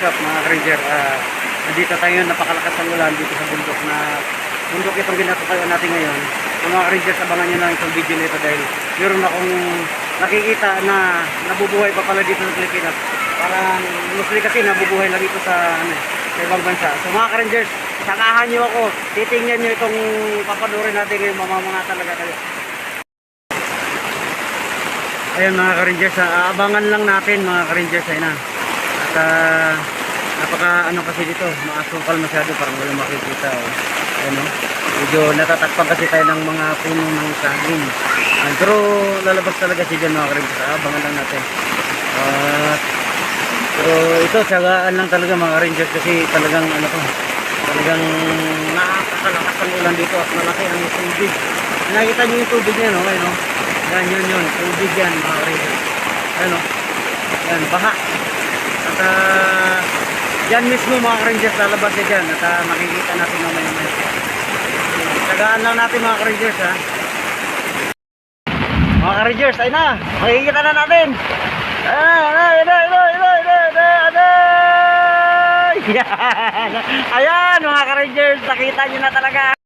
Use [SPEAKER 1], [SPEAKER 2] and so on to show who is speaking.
[SPEAKER 1] up mga ranger uh, nandito tayo napakalakas ng ulan dito sa bundok na bundok itong ginatukayan natin ngayon. So, mga rangers abangan nyo lang itong video nito dahil meron akong nakikita na nabubuhay pa pala dito sa Pilipinas. Parang mostly kasi nabubuhay lang ito sa ano, sa ibang bansa. So mga rangers sakahan nyo ako. Titingnan nyo itong papanurin natin ngayon. Mamamanga talaga kayo. Ayan mga ka-rangers, ah, abangan lang natin mga ka-rangers ayun na. At ah, napaka ano kasi dito, maasukal masyado parang wala makikita. Oh. Ayan oh. Medyo natatakpan kasi tayo ng mga puno ng saging. Ah, pero lalabas talaga siya dyan mga ah, abangan lang natin. At pero ito, tsagaan lang talaga mga ka-rangers kasi talagang ano to, talagang nakakalakas ang ulan dito at malaki ang tubig. Nakita niyo yung tubig niya no, ayun oh. Yan, yun, yun. Tubig yan, mga rangers. Ano? Yan, baha. Uh, yan mismo mga rangers, lalabas siya dyan. At uh, makikita natin mamaya mamaya. Tagaan lang natin mga rangers, ha. Mga rangers, ayun na. Makikita na natin. Ayan, ayan, ayan, ayan, ayan, ayan. Yan. Ayan, mga ka-rangers, nakita nyo na talaga.